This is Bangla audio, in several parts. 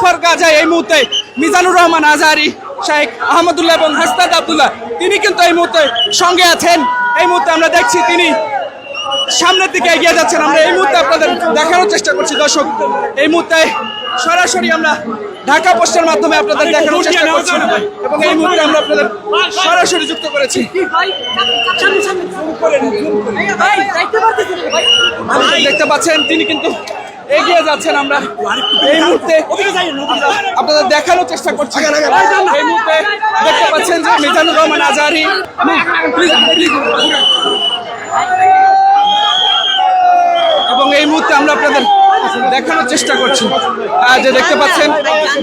ফর গাজায় এই মুহূর্তে মিজানুর রহমান আজহারি শাহেখ আহমদুল্লাহ এবং হাস্তাদ আব্দুল্লাহ তিনি কিন্তু এই মুহূর্তে সঙ্গে আছেন। এই মুহূর্তে আমরা দেখছি তিনি সামনের দিকে এগিয়ে যাচ্ছেন। আমরা এই মুহূর্তে আপনাদের দেখানোর চেষ্টা করছি। দর্শক এই মুহূর্তে সরাসরি আমরা ঢাকা পোস্টের মাধ্যমে আপনাদের দেখানোর চেষ্টা করছি। এবং এই মুহূর্তে আমরা আপনাদের সরাসরি যুক্ত করেছি। দেখতে পাচ্ছেন তিনি কিন্তু এগিয়ে যাচ্ছেন আমরা। এই মুহূর্তে আপনাদের দেখানোর চেষ্টা করছি। এই মুহূর্তে দেখতে পাচ্ছেন যে মিজানুর রহমান আজহারি এবং এই মুহূর্তে আমরা আপনাদের দেখানোর চেষ্টা করছি। আহ, যে দেখতে পাচ্ছেন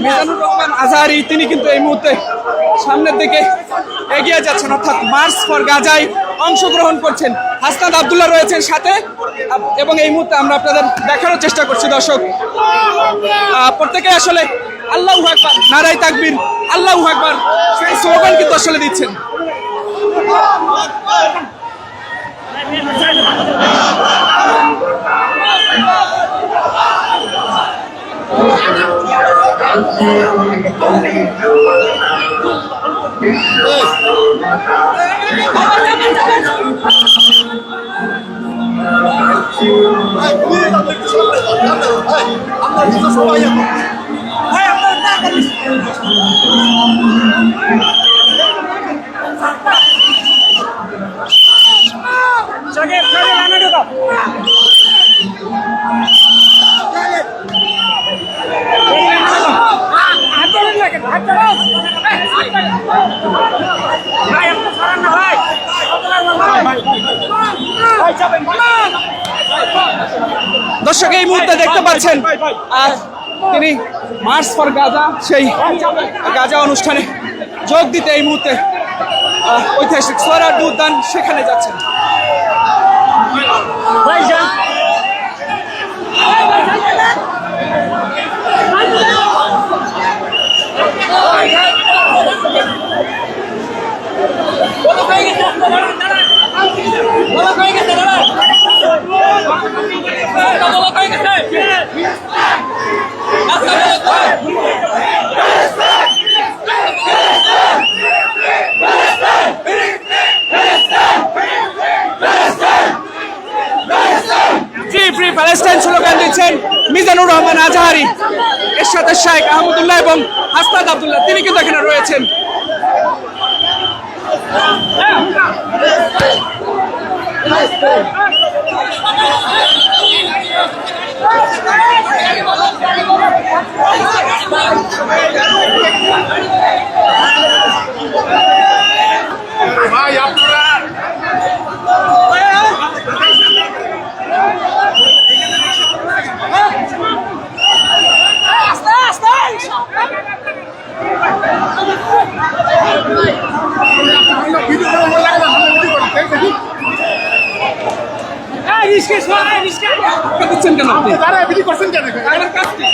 মিজানুর রহমান আজহারি তিনি কিন্তু এই মুহূর্তে সামনের দিকে এগিয়ে যাচ্ছেন। অর্থাৎ মার্চ ফর গাজায় অংশগ্রহণ করছেন। হাসনাদ আবদুল্লাহ রয়েছেন সাথে। এবং এই মুহূর্তে আমরা আপনাদের দেখানোর চেষ্টা করছি, দর্শক। প্রত্যেকে আসলে আল্লাহ আকবার নারাই তাকবীর, আল্লাহ আকবার, সেই স্লোগান কিন্তু আসলে দিচ্ছেন। সবাই সঙ্গে ফ্লোরে রানা ঢুকাও ভাই দর্শক এই মুহূর্তে দেখতে পাচ্ছেন আর তিনি মার্চ ফর গাজা সেই গাজা অনুষ্ঠানে যোগ দিতে এই মুহূর্তে ঐতিহাসিক সোহরার্দি উদ্যান সেখানে যাচ্ছেন। দিচ্ছেন মিজানুর রহমান আজহারি এর সাথে শাহেখ আহমদুল্লাহ এবং হাসনাদ আবদুল্লাহ। তিনি কিন্তু এখানে রয়েছেন। ভাই দিচ্ছেন কেন আপনি তারা ভিডিও করছেন কেন আমার কাছ থেকে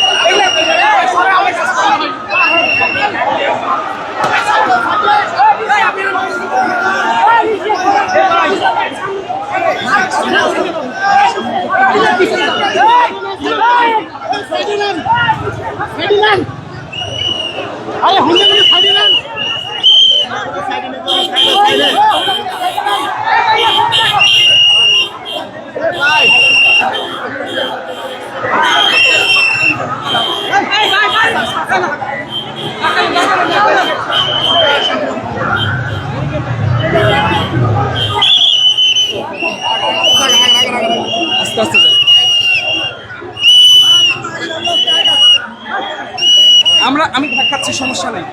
আরে হুন্ডে করে ছাড়ি আস্তে আস্তে আমরা আমি খাচ্ছি সমস্যা নেই।